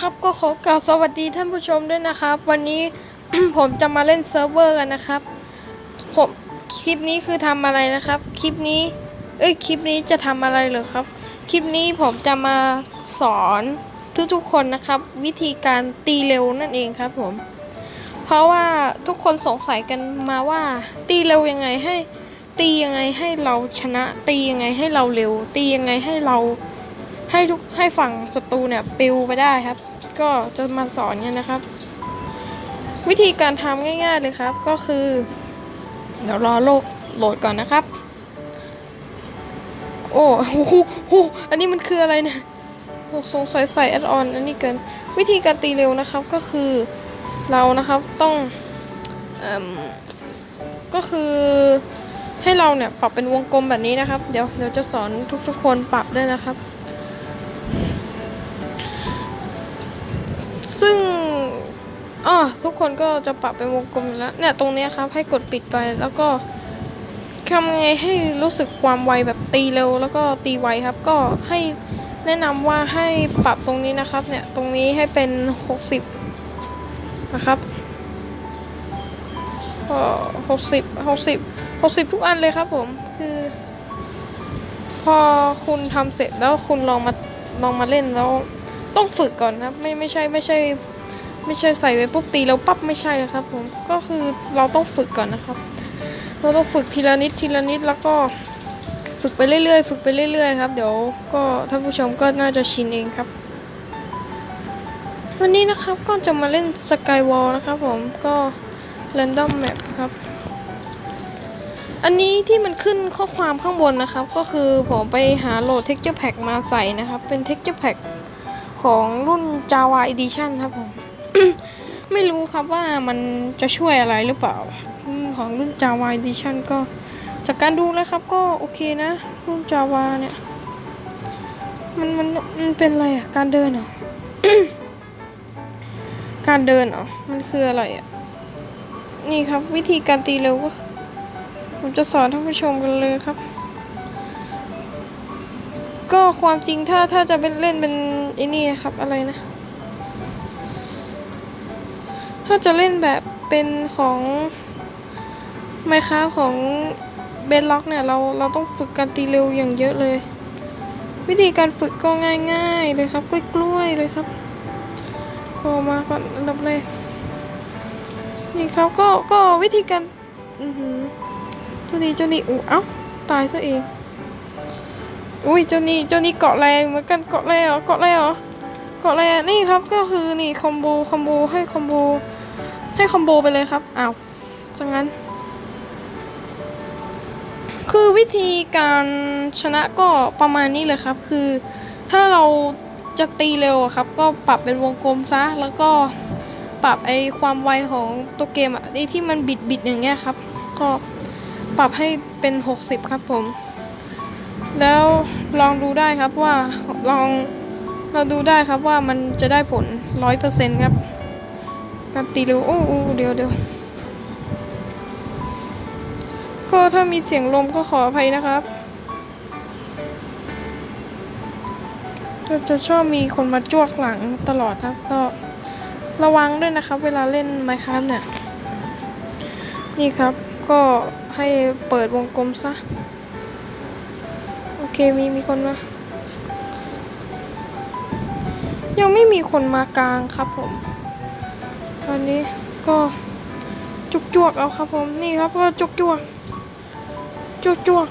ครับก็ขอกล่าวสวัสดีท่านผู้ชมด้วยนะครับ วันนี้ ผมจะมาเล่นเซิร์ฟเวอร์กันนะครับผมคลิปนี้คือทำอะไรนะครับ คลิปนี้ เอ้ยคลิปนี้จะทำอะไรเหรอครับ คลิปนี้ผมจะมาสอนทุกๆคนนะครับ วิธีการตีเร็วนั่นเองครับผม เพราะว่าทุกคนสงสัยกันมาว่า ตีเร็วยังไงให้ ตียังไงให้เราชนะ ตียังไงให้เราเร็ว ตียังไงให้เราให้ทุกให้ฝั่งศัตรูเนี่ยปิวไปได้ครับ ก็จะมาสอนกันนะครับ วิธีการทำง่าย ๆเลยครับ ก็คือ เดี๋ยวรอโลกโหลดก่อนนะครับ โอ้โหโหอันนี้มันคืออะไรเนี่ยโอ้สงสัยใส่แอดออนอันนี้เกิน วิธีการตีเร็วนะครับก็คือเรานะครับต้องอก็คือให้เราเนี่ยปรับเป็นวงกลมแบบนี้นะครับ เดี๋ยวเดี๋ยวจะสอนทุกๆคนปรับด้วยนะครับ ซึ่งอ๋อทุกคนก็จะปรับเป็นวงกลมแล้วเนี่ยตรงนี้ครับให้กดปิดไปแล้วก็ทำไงให้รู้สึกความไวแบบตีเร็ว แล้วก็ตีไวครับ ก็ให้แนะนำว่าให้ปรับตรงนี้นะครับ เนี่ยตรงนี้ให้เป็น 60 นะครับก็หกสิบหกสิบหกสิบทุกอันเลยครับผมคือ พอคุณทำเสร็จแล้วคุณลองมาลองมาเล่นแล้ว ต้องฝึกก่อนนะครับ ไม่ไม่ใช่ไม่ใช่ ไม่ใช่ใส่ไว้ปุ๊บตีแล้วปั๊บไม่ใช่นะครับ ผมก็คือเราต้องฝึกก่อนนะครับ เราต้องฝึกทีละนิดทีละนิดแล้วก็ฝึกไปเรื่อยๆ ฝึกไปเรื่อยๆครับ เดี๋ยวก็ท่านผู้ชมก็น่าจะชินเองครับ วันนี้นะครับก็จะมาเล่นสกายวอลนะครับผมก็ random map ครับอันนี้ที่มันขึ้นข้อความข้างบนนะครับ ก็คือผมไปหาโหลด texture pack มาใส่นะครับ เป็น texture pack ของรุ่น Java Edition ครับผม ไม่รู้ครับว่ามันจะช่วยอะไรหรือเปล่า ของรุ่น Java Edition ก็จากการดูแล้วครับก็โอเคนะ รุ่น Java เนี่ย มันมันมันเป็นอะไรอะการเดินเหรอการเดินเหรอมันคืออะไรอะนี่ครับวิธีการตีเร็วก็ผมจะสอนท่านผู้ชมกันเลยครับ ก็ความจริงถ้าถ้าจะเป็นเล่นเป็น ไอ้นี่ครับอะไรนะ ถ้าจะเล่นแบบเป็นของไมค้าของเบนล็อกเนี่ยเราเราต้องฝึกการตีเร็วอย่างเยอะเลย วิธีการฝึกก็ง่ายๆเลยครับกล้วยๆเลยครับก็มาก่อนอันดับแรกนี่ครับก็ก็วิธีการอือหือเจ้านี่เจ้านี่อู้เอ้าตายซะเอง อุ้ยเจ้านี่เจ้านี่เกาะแรงเหมือนกันเกาะแรงเหรอเกาะแรงเหรอเกาะแรงนี่ครับก็คือนี่คอมโบคอมโบให้คอมโบให้คอมโบไปเลยครับอ้าวจังงั้น คือวิธีการชนะก็ประมาณนี้เลยครับ คือถ้าเราจะตีเร็วครับ ก็ปรับเป็นวงกลมซะแล้วก็ปรับไอความไวของตัวเกมอะไอที่มันบิดบิดอย่างเงี้ยครับ ก็ปรับให้เป็น 60 ครับผม แล้วลองดูได้ครับว่าลองเราดูได้ครับว่ามันจะได้ผลร้อยเปอร์เซ็นต์ครับการตีเร็วโอ้โอ้เดี๋ยวเดี๋ยวก็ถ้ามีเสียงลมก็ขออภัยนะครับก็จะชอบมีคนมาจ้วกหลังตลอดครับก็ระวังด้วยนะครับ เวลาเล่นไมค์ครับเนี่ย นี่ครับก็ให้เปิดวงกลมซะ โอเคมีมีคนมา ยังไม่มีคนมากลางครับผม ตอนนี้ก็จุกจวกเอาครับผมนี่ครับก็จุกจวกจุกจวก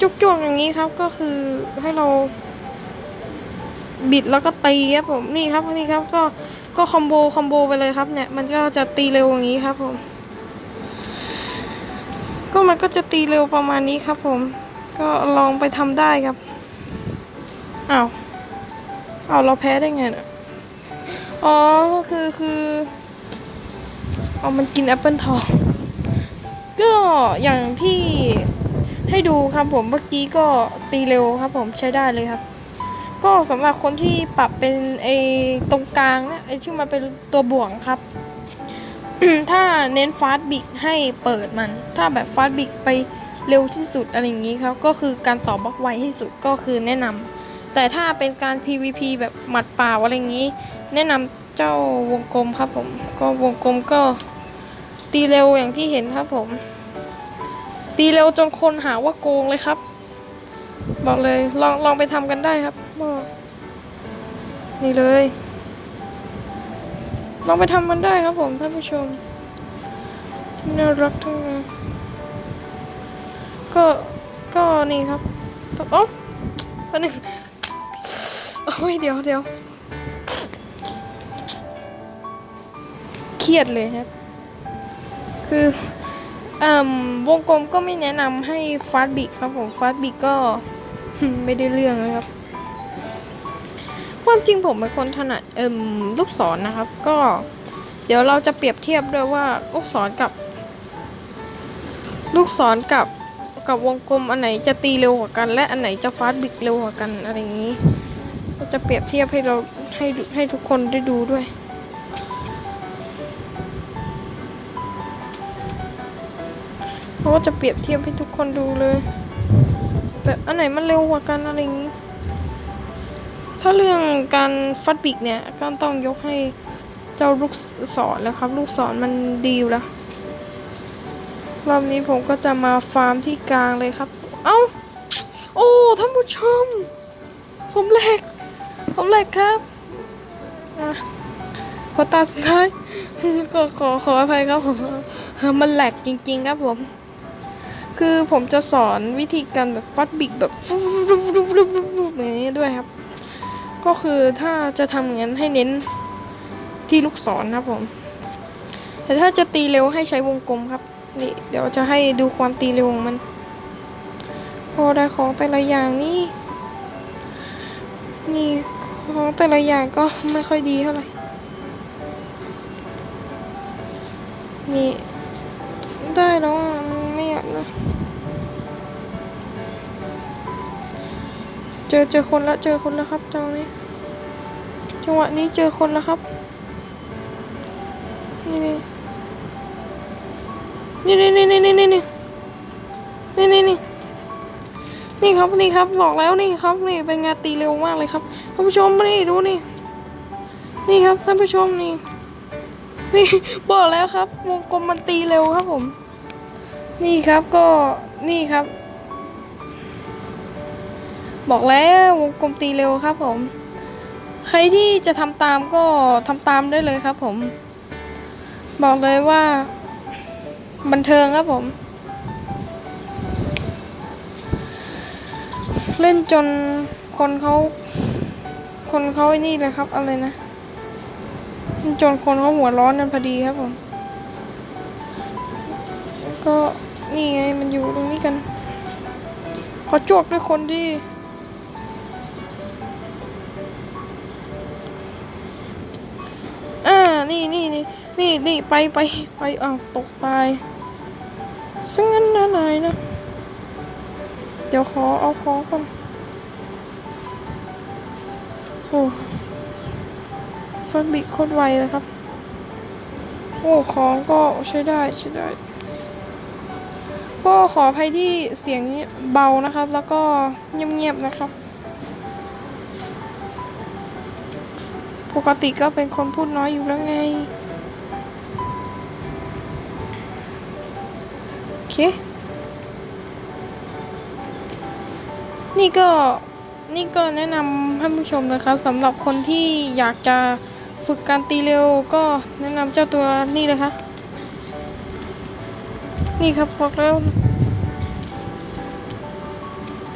จุกจวกอย่างนี้ครับก็คือให้เรา บิดแล้วก็ตีครับผมนี่ครับนี่ครับก็ก็คอมโบคอมโบไปเลยครับเนี่ยมันก็จะตีเร็วอย่างนี้ครับผม ก็มันก็จะตีเร็วประมาณนี้ครับผม ก็ลองไปทำได้ครับอ้าวอ้าวเราแพ้ได้ไงเน่ะอ๋อคือคือเอามันกินแอปเปิลทองก็อย่างที่ให้ดูครับผมเมื่อกี้ก็ตีเร็วครับผมใช้ได้เลยครับ ก็สำหรับคนที่ปรับเป็นไอ้ตรงกลางเนะไอ้ที่มันเป็นตัวบ่วงครับ ถ้าเน้นฟาสต์บิกให้เปิดมัน ถ้าแบบฟาสต์บิกไป เร็วที่สุดอะไรอย่างนี้ครับก็คือการต่อบล็อกไวที่สุดก็คือแนะนำแต่ถ้าเป็นการ PVP แบบหมัดเปล่าอะไรอย่างนี้ แนะนำเจ้าวงกลมครับผมก็วงกลมก็ตีเร็วอย่างที่เห็นครับผม ตีเร็วจนคนหาว่าโกงเลยครับ บอกเลยลองลองไปทำกันได้ครับนี่เลย ลองไปทำมันได้ครับผมท่านผู้ชมน่ารักทั้งนั้น ก็ก็นี่ครับโอ้ปันหนึ่งโอ้ยเดี๋ยวเดี๋ยวเครียดเลยครับ คืออ่าวงกลมก็ไม่แนะนำให้ฟาสบิกครับผมฟาสบิกก็ไม่ได้เรื่องเลยครับ ความจริงผมเป็นคนถนัดเอิมลูกศรนนะครับ ก็ เดี๋ยวเราจะเปรียบเทียบด้วยว่าลูกศรกับ ลูกศรกับ กับวงกลมอันไหนจะตีเร็วกว่ากัน และอันไหนจะฟาสต์บิกเร็วกว่ากันอะไรอย่างนี้เราจะเปรียบเทียบให้เราให้ให้ทุกคนได้ดูด้วยเพราะว่าจะเปรียบเทียบให้ทุกคนดูเลย แบบอันไหนมันเร็วกว่ากันอะไรอย่างนี้ ถ้าเรื่องการฟัดบิกเนี่ยก็ต้องยกให้เจ้าลูกศรแล้วครับ ลูกศรมันดีอยู่แล้ว รอบนี้ผมก็จะมาฟาร์มที่กลางเลยครับ เอ้า โอ้ท่านผู้ชม ผมแหลก ผมแหลกครับอพอตาสุดท้ายก็ขอขออภัยครับผมมันแหลกจริง ๆ ครับผม คือผมจะสอนวิธีการแบบฟัดบิกแบบฟุบฟุบฟุบฟุบฟุบอย่างนี้ด้วยครับ ก็คือถ้าจะทำอย่างนั้นให้เน้นที่ลูกศรครับผม แต่ถ้าจะตีเร็วให้ใช้วงกลมครับ นี่เดี๋ยวจะให้ดูความตีเร็วของมัน พอได้ของแต่ละอย่างนี่ นี่ของแต่ละอย่างก็ไม่ค่อยดีเท่าไหร่ นี่ ได้แล้วไม่อยากนะ เจอเจอคนละเจอคนแล้วครับจังนี้จังหวะนี้เจอคนแล้วครับ นี่นี่ นี่นี่นี่นี่นี่นี่นี่นี่นี่นี่ครับนี่ครับบอกแล้วนี่ครับนี่เป็นงานตีเร็วมากเลยครับท่านผู้ชมนี่ดูนี่ นี่ครับท่านผู้ชมนี่นี่บอกแล้วครับ วงกลมมันตีเร็วครับผม นี่ครับก็นี่ครับ บอกแล้ววงกลมตีเร็วครับผม ใครที่จะทำตามก็ทำตามได้เลยครับผม บอกเลยว่า บันเทิงครับผม เล่นจนคนเขาคนเขาไอ้นี่เลยครับอะไรนะจนคนเขาหัวร้อนกันพอดีครับผมก็นี่ไงมันอยู่ตรงนี้กัน ขอจวกด้วยคนที่อ่านี่นี่นี่นี่นี่ไปไปไปอ้าวตกตาย ซึ่งงั้นนะนายนะ เดี๋ยวขอเอาของก่อนโอ้ฟันบิโคตรไวเลยครับ โอ้ของก็ใช้ได้ใช้ได้ ก็ขออภัยที่เสียงนี้เบานะครับ แล้วก็เงียบๆนะครับ ปกติก็เป็นคนพูดน้อยอยู่แล้วไง เค นี่ก็นี่ก็แนะนำท่านผู้ชมนะครับสำหรับคนที่อยากจะฝึกการตีเร็วก็แนะนำเจ้าตัวนี่เลยค่ะนี่ครับบอกแล้ว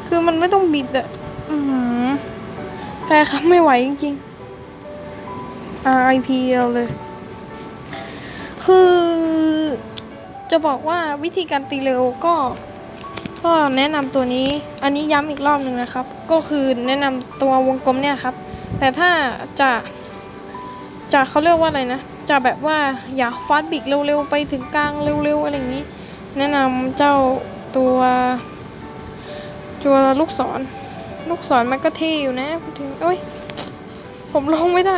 คือมันไม่ต้องบิดอะอืมแพ้ครับไม่ไหวจริงๆ RIP เราเลย คือ จะบอกว่าวิธีการตีเร็วก็ก็แนะนำตัวนี้ อันนี้ย้ำอีกรอบหนึ่งนะครับ ก็คือแนะนำตัววงกลมเนี่ยครับ แต่ถ้าจะจะเขาเรียกว่าอะไรนะ จะแบบว่าอยากฟาดบิกเร็วๆ ไปถึงกลางเร็วๆ อะไรอย่างนี้ แนะนำเจ้าตัวตัวลูกศร ลูกศรมันก็เท่อยู่นะพูดถึงโอ้ย ผมลงไม่ได้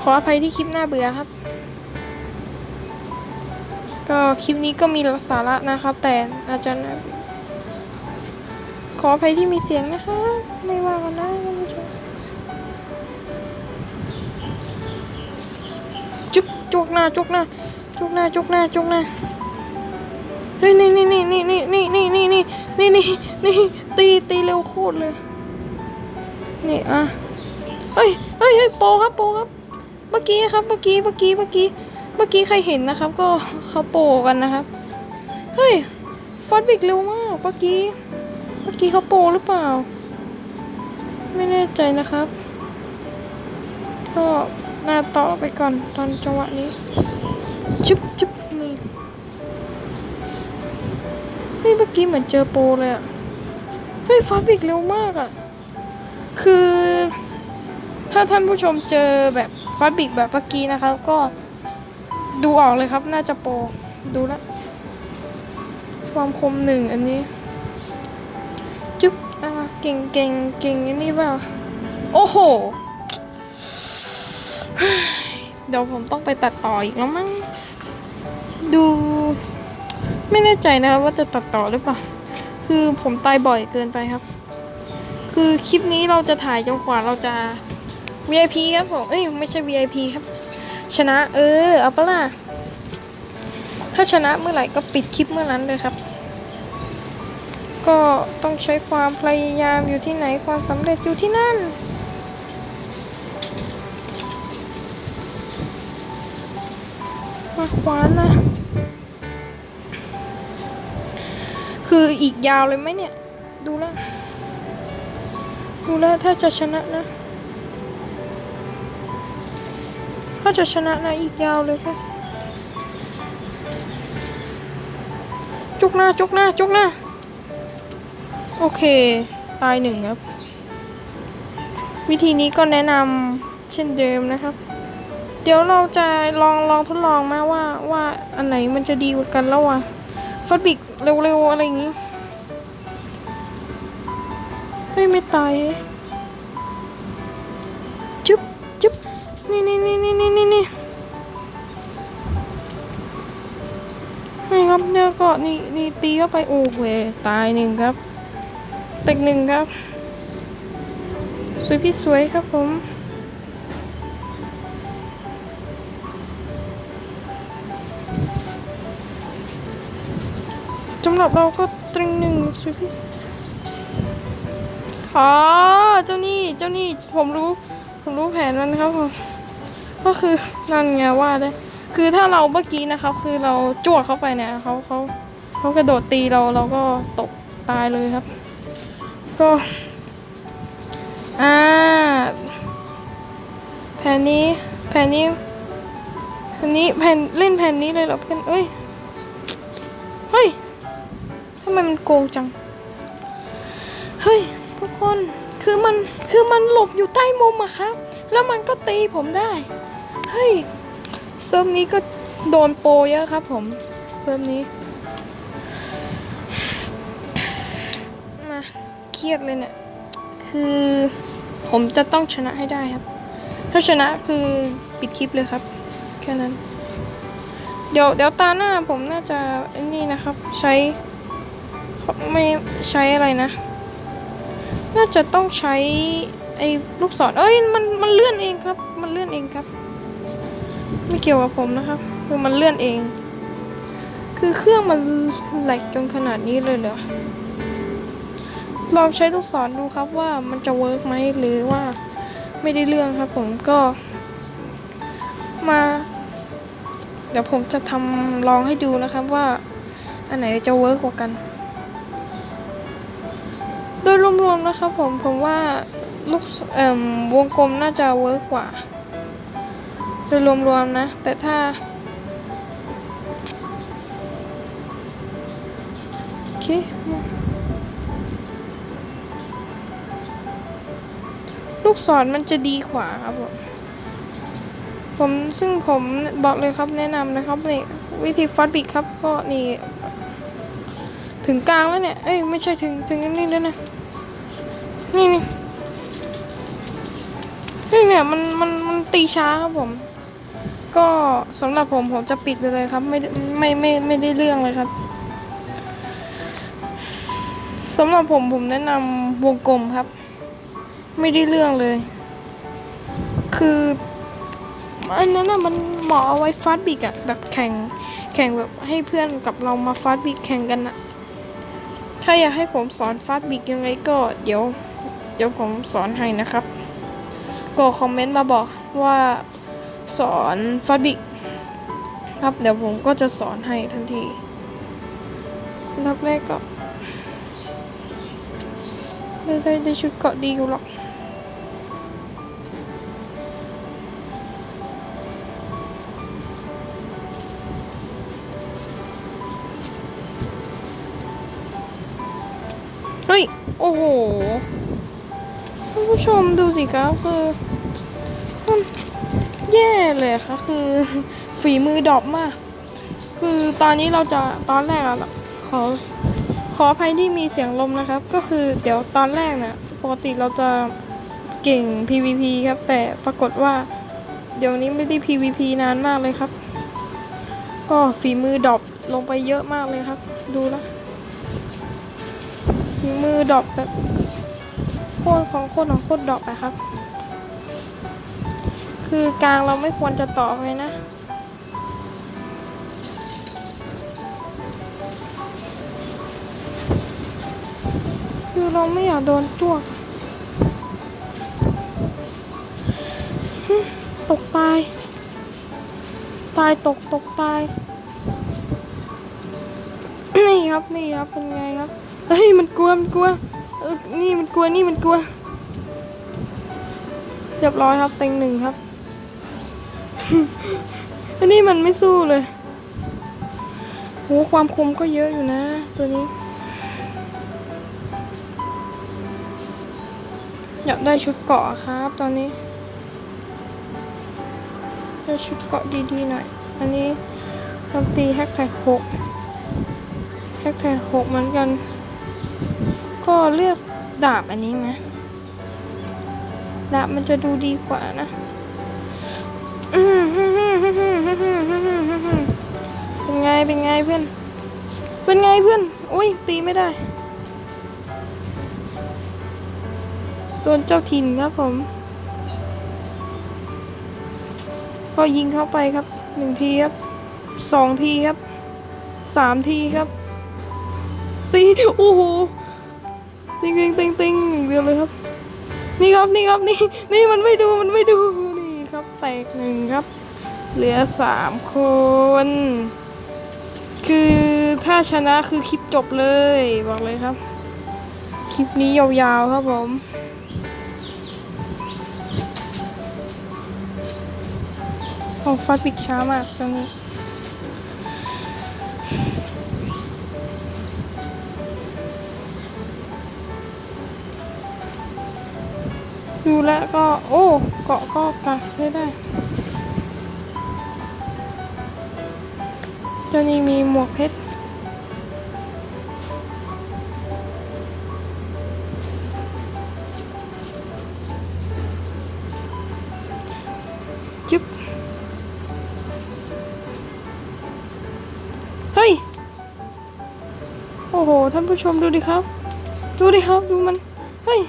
ขออภัยที่คลิปหน้าเบื่อครับ ก็คลิปนี้ก็มีสาระนะครับ แต่อาจารย์ขออภัยที่มีเสียงนะคะ ไม่ว่ากันนะท่านจุกจุกหน้าจุกหน้าจุกหน้าจุกหน้าจุกหน้าเฮ้ยนี่นี่นี่นี่นี่นี่นี่นี่นี่นี่นี่ตีตีเร็วโคตรเลยนี่อะเฮ้ยเฮ้ยเฮ้ยโปครับโปครับเมื่อกี้ครับเมื่อกี้เมื่อกี้เมื่อกี้ เมื่อกี้ใครเห็นนะครับ ก็เขาโปกันนะครับ เฮ้ยฟอสบิกเร็วมากเมื่อกี้ เมื่อกี้เขาโปหรือเปล่า ไม่แน่ใจนะครับ ก็หน้าต่อไปก่อนตอนจังหวะนี้ชุบชุบนี่เฮ้ยเมื่อกี้เหมือนเจอโปเลยอะเฮ้ยฟาบิกเร็วมากอะคือ ถ้าท่านผู้ชมเจอแบบฟาบิกแบบเมื่อกี้นะครับก็ ดูออกเลยครับ น่าจะโปรดูแลวความคมหนึ่งอันนี้ จุ๊บอ่าเก่งเก่งเก่งอันนี้เปล่าโอ้โห เดี๋ยวผมต้องไปตัดต่ออีกแล้วมั้ง ดู ไม่แน่ใจนะครับว่าจะตัดต่อหรือเปล่า คือผมตายบ่อยเกินไปครับ คือคลิปนี้เราจะถ่ายจนกว่าเราจะ VIP ครับผม เอ้ยไม่ใช่ VIP ครับ ชนะเออเอาปะล่ะ ถ้าชนะเมื่อไหร่ก็ปิดคลิปเมื่อนั้นเลยครับ ก็ต้องใช้ความพยายามอยู่ที่ไหนความสำเร็จอยู่ที่นั่นมาขวานนะคืออีกยาวเลยไหมเนี่ย ดูแลดูแลถ้าจะชนะนะ ถ้าจะชนะนะอีกยาวเลยค่ะจุกหน้าจุกหน้าจุกหน้า โอเค ตายหนึ่งครับ วิธีนี้ก็แนะนำเช่นเดิมนะครับ เดี๋ยวเราจะลองลองทดลองมาว่าว่าอันไหนมันจะดีกว่ากันแล้วอะฟัดบิกเร็วๆ อะไรอย่างงี้ ไม่ไม่ตาย นี่นี่นี่นี่นี่นี่นี่ครับเดี๋ยวก็นี่นี่ตีเข้าไปโอ้โหตายหนึ่งครับเต็กหนึ่งครับ สวยพี่สวยครับผมจำหรับเราก็ตึงหนึ่งสวยพี่อ๋อเจ้านี่เจ้านี่ผมรู้ ผมรู้แผนมันครับผม ก็คือนั่นไงว่าเลยคือถ้าเราเมื่อกี้นะครับ คือเราจวเข้าไปเนี่ยเขาเขาเขากระโดดตีเราเราก็ตกตายเลยครับ ก็อ่าแผ่นนี้แผ่นนี้แผ่นนี้แผ่นเล่นแผ่นนี้เลยเหรอเพื่อนเอ้ยเฮ้ยทำไมมันโกงจังเฮ้ยทุกคนคือมันคือมันหลบอยู่ใต้มุมอะครับ แล้วมันก็ตีผมได้ เฮ้ยเซิร์ฟนี้ก็โดนโปรเยอะครับผมเซิร์ฟนี้ มาเครียดเลยเนี่ย คือผมจะต้องชนะให้ได้ครับ ถ้าชนะคือปิดคลิปเลยครับ แค่นั้น เดี๋ยวเดี๋ยวตาหน้าผมน่าจะนี่นะครับ ใช้ไม่ใช้อะไรนะ น่าจะต้องใช้ไอ้ลูกศรเอ้ยมันมันเลื่อนเองครับ มันเลื่อนเองครับ ไม่เกี่ยวกับผมนะครับ คือมันเลื่อนเอง คือเครื่องมันแหลกจนขนาดนี้เลยเหรอลองใช้ลูกศรดูครับว่ามันจะเวิร์กไหมหรือว่าไม่ได้เรื่องครับ ผมก็ มา เดี๋ยวผมจะทำลองให้ดูนะครับว่า อันไหนจะเวิร์กกว่ากัน โดยรวมๆนะครับผมผมว่าลูกเอ่มวงกลมน่าจะเวิร์กกว่า โดยรวมๆนะ แต่ถ้า โอเค ลูกศรมันจะดีกว่าครับผมผมซึ่งผมบอกเลยครับแนะนำนะครับนี่วิธีฟัดบิกครับก็นี่ ถึงกลางแล้วเนี่ย เอ้ยไม่ใช่ถึงถึงนี่แล้วนะ นี่นี่นี่เนี่ยมันมันมันตีช้าครับผม ก็สำหรับผมผมจะปิดเลยครับ ไม่ไม่ไม่ไม่ได้เรื่องเลยครับสำหรับผมผมแนะนำวงกลมครับ ไม่ได้เรื่องเลย คืออันนั้นนะมันเหมาะเอาไว้ฟาดบิกอะแบบแข่งแข่งแบบให้เพื่อนกับเรามาฟาดบิกแข่งกันอะถ้าอยากให้ผมสอนฟาดบิกยังไงก็เดี๋ยว เดี๋ยวผมสอนให้นะครับ ก็คอมเมนต์มาบอกว่า สอนฟาดบิกครับเดี๋ยวผมก็จะสอนให้ทันทีอันดับแรกก็ได้ได้ได้ชุดเกาะดีอยู่หรอกเฮ้ย โอ้โหท่านผู้ชมดูสิครับคือ แย่เลยค่ะคือฝีมือดรอปมาก คือตอนนี้เราจะตอนแรกอะขอขออภัยที่มีเสียงลมนะครับ ก็คือเดี๋ยวตอนแรกเนี่ยปกติเราจะเก่ง PVP ครับ แต่ปรากฏว่า เดี๋ยวนี้ไม่ได้ PVP นานมากเลยครับ ก็ฝีมือดรอปลงไปเยอะมากเลยครับ ดูแล้วฝีมือดรอปแบบโคตรของโคตรของโคตรดรอปอะครับ คือกลางเราไม่ควรจะต่อไปนะคือเราไม่อยากโดนจ้วกตกตาย ตายตกตกตาย นี่ครับนี่ครับเป็นไงครับ เฮ้ยมันกลัวมันกลัวนี่มันกลัวนี่มันกลัว เรียบร้อยครับเต็งหนึ่งครับ อันนี้มันไม่สู้เลยโหความคมก็เยอะอยู่นะ ตัวนี้ อยากได้ชุดเกาะครับ ตอนนี้ ได้ชุดเกาะดีๆหน่อย อันนี้เราตีแฮกแท็กหกแฮกแท็กหกเหมือนกัน ก็เลือกดาบอันนี้ไหมดาบมันจะดูดีกว่านะ เป็นไง เป็นไงเพื่อน เป็นไงเพื่อน อุ้ยตีไม่ได้ โดนเจ้าถิ่นครับผม ก็ยิงเข้าไปครับหนึ่งทีครับสองทีครับสามทีครับสี่โอ้โหติงติงติงติงอย่างเดียวเลยครับ นี่ครับนี่ครับนี่นี่มันไม่ดูมันไม่ดู แตกหนึ่งครับ เหลือสามคน คือถ้าชนะคือคลิปจบเลยบอกเลยครับ คลิปนี้ยาวๆครับผมโอ้ฟัดปิกช้ามากตรงนี้ ดูแล้วก็โอ้เกาะก็กัดได้ได้เจ้านี่มีหมวกเพชรจึ๊บเฮ้ย โอ้โห ท่านผู้ชมดูดิครับ ดูดิครับ ดูมัน เฮ้ย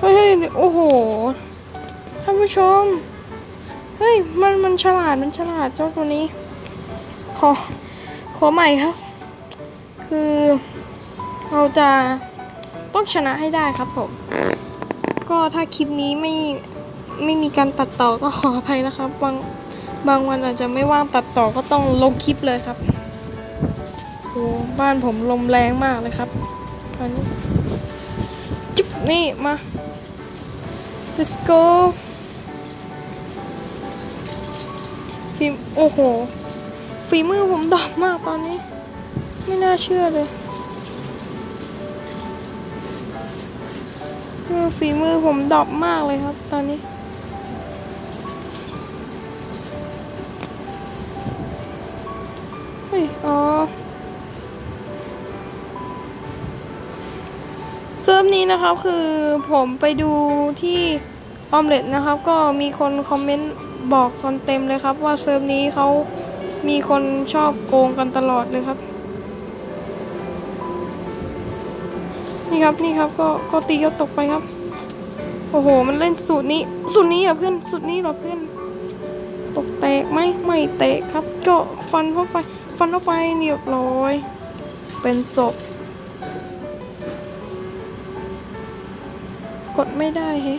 เฮ้ยโอ้โหท่านผู้ชม เฮ้ย มันมันฉลาดมันฉลาดเจ้าตัวนี้ ขอ ขอใหม่ครับ คือเราจะต้องชนะให้ได้ครับผม ก็ถ้าคลิปนี้ไม่ไม่มีการตัดต่อก็ขออภัยนะครับ บางบางวันอาจจะไม่ว่างตัดต่อก็ต้องลงคลิปเลยครับโอ้บ้านผมลมแรงมากเลยครับตอนนี้จุ๊บนี่มา let's go ฝีมโอ้โห ฝีมือผมดอกมากตอนนี้ ไม่น่าเชื่อเลยคือฝีมือผมดอกมากเลยครับตอนนี้เฮ้ยอ๋อ ซิร์ฟนี้นะครับคือผมไปดูที่ออมเล็ตนะครับ ก็มีคนคอมเมนต์บอกกันเต็มเลยครับ ว่าเซิร์ฟนี้เขามีคนชอบโกงกันตลอดเลยครับ นี่ครับนี่ครับก็ก็ตีก็ตกไปครับ โอ้โห มันเล่นสูตรนี้สูตรนี้อะเพื่อนสูตรนี้เหรอเพื่อน ตกแตกไหมไม่แตกครับ ก็ฟันเข้าไปฟันเข้าไปเรียบร้อย เป็นศพ ดไม่ได้เฮ้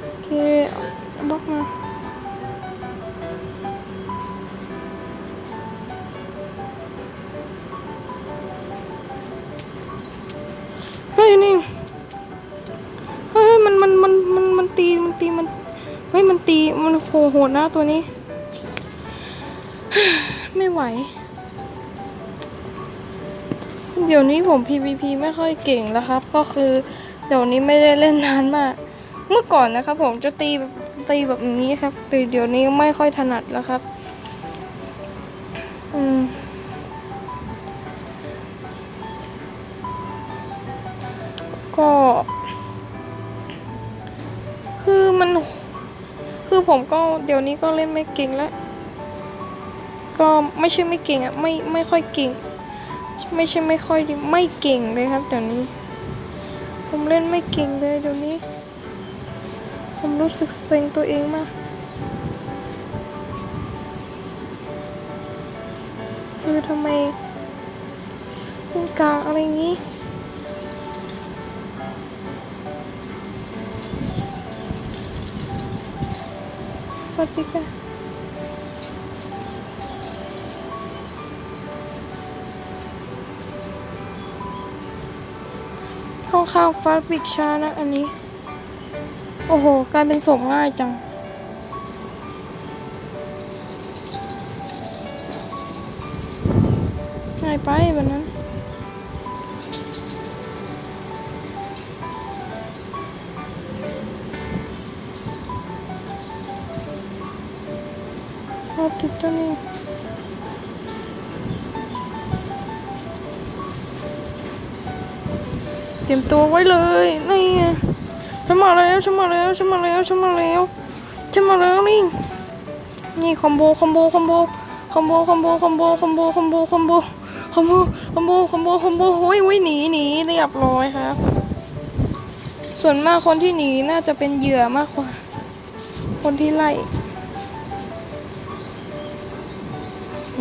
โอเคบล็อกมาเฮ้ยนี่เฮ้ยมันมันมันมันมันตีมันตีมันเฮ้ยมันตีมันโหโหดนะตัวนี้ ไม่ไหว เดี๋ยวนี้ผม PVP ไม่ค่อยเก่งแล้วครับ ก็คือเดี๋ยวนี้ไม่ได้เล่นนานมาก เมื่อก่อนนะครับ ผมจะตีแบบตีแบบนี้ครับแต่เดี๋ยวนี้ไม่ค่อยถนัดแล้วครับอืมก็ คือมัน คือผมก็เดี๋ยวนี้ก็เล่นไม่เก่งแล้ว ก็ไม่ใช่ไม่เก่งอะไม่ไม่ค่อยเก่ง ไม่ใช่ไม่ค่อยดีไม่เก่งเลยครับเดี๋ยวนี้ ผมเล่นไม่เก่งเลยเดี๋ยวนี้ ผมรู้สึกเซ็งตัวเองมากคือทำไมเป็นกากอะไรงี้สวัส ข้างฟาสบิกช้านะอันนี้ โอ้โหกลารเป็นสมง่ายจัง ง่ายไปแบบนั้น ตัวไว้เลยนี่ฉันมาแล้วฉันมาแล้วฉันมาแล้วฉันมาแล้วฉันมาแล้วนี่นี่คอมโบคอมโบคอมโบคอมโบคอมโบคอมโบคอมโบคอมโบคอมโบคอมโบคอมโบคอมโบคอมโบโอ้ยโอ้ยหนีหนีเรียบร้อยครับ ส่วนมากคนที่หนีน่าจะเป็นเหยื่อมากกว่า คนที่ไล่โห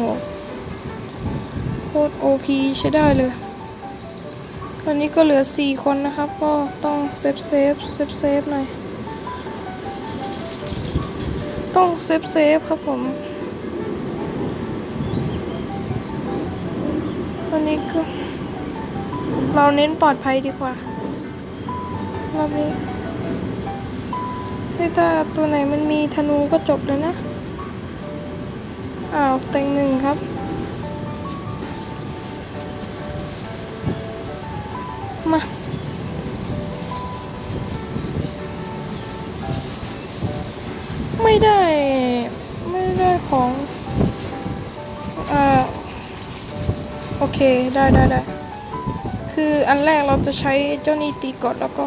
โคตรโอพีใช้ได้เลย ตอนนี้ก็เหลือ 4 คนนะครับ ก็ต้องเซฟเซฟเซฟเซฟหน่อย ต้องเซฟเซฟครับผม ตอนนี้ก็เราเน้นปลอดภัยดีกว่ารอบนี้ถ้าตัวไหนมันมีธนูก็จบเลยนะ อ้าวเต็งหนึ่งครับ ได้ได้ได้คืออันแรกเราจะใช้เจ้านี่ตีก่อนแล้วก็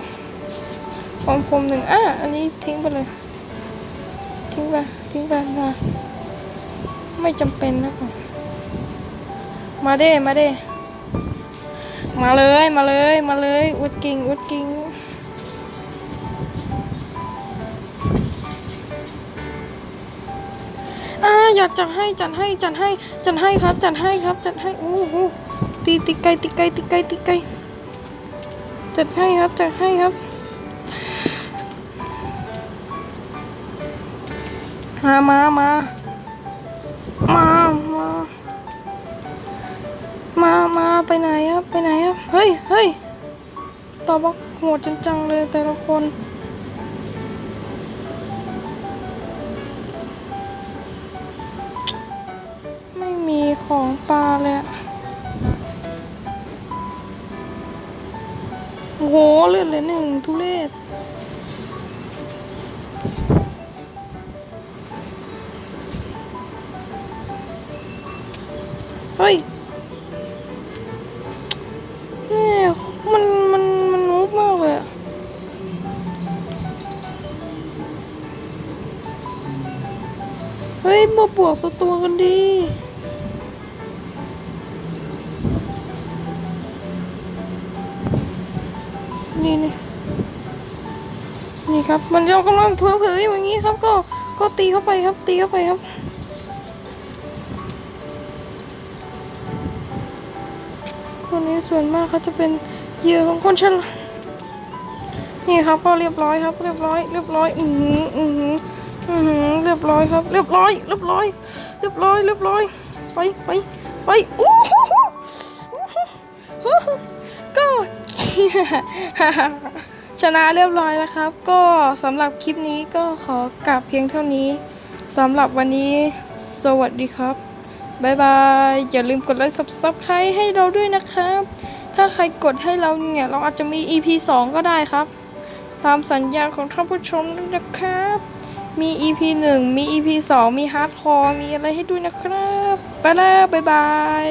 พร้อมคมหนึ่งอะอันนี้ทิ้งไปเลย ทิ้งไปทิ้งไปนะไม่จำเป็นนะครับมาเด้มาเด้มาเลยมาเลยมาเลยอุดกิ่งอุดกิ่งอ่าอยากจัดให้จัดให้จัดให้จัดให้ครับจัดให้ครับจัดให้โอ้โห ตีตีไกลตีไกลตีไกลตีไกลจัดให้ครับจัดให้ครับมามามามามามามาไปไหนครับไปไหนครับเฮ้ยเฮ้ยตอบว่าโหดจังๆเลยแต่ละคนไม่มีของปลาเลยอะ โอ้โหเลือดเหลือหนึ่งทุเรศเฮ้ยเนี่ยมันมันมันนูบมากเลยอะเฮ้ยมาบวกตัวตัวกันดี ครับ มันเรากำลังเผลอๆอย่างนี้ครับ ก็ก็ตีเข้าไปครับ ตีเข้าไปครับตัวนี้ส่วนมากเขาจะเป็นเหยื่อของคนฉลาดนี่ครับก็เรียบร้อยครับ เรียบร้อย เรียบร้อย อือหืออือหืออือหือเรียบร้อยครับ เรียบร้อย เรียบร้อย เรียบร้อย เรียบร้อย ไปไปไปอู้หูอู้หูก็ ชนะเรียบร้อยแล้วครับ ก็สำหรับคลิปนี้ก็ขอกลับเพียงเท่านี้สำหรับวันนี้ สวัสดีครับบายบาย อย่าลืมกดไลค์ subscribe ให้เราด้วยนะครับ ถ้าใครกดให้เราเนี่ย เราอาจจะมี EP 2 ก็ได้ครับ ตามสัญญาของท่านผู้ชมนะครับ มี EP 1 มี EP 2 มี Hardcore มีอะไรให้ด้วยนะครับ ไปแล้วบ๊ายบาย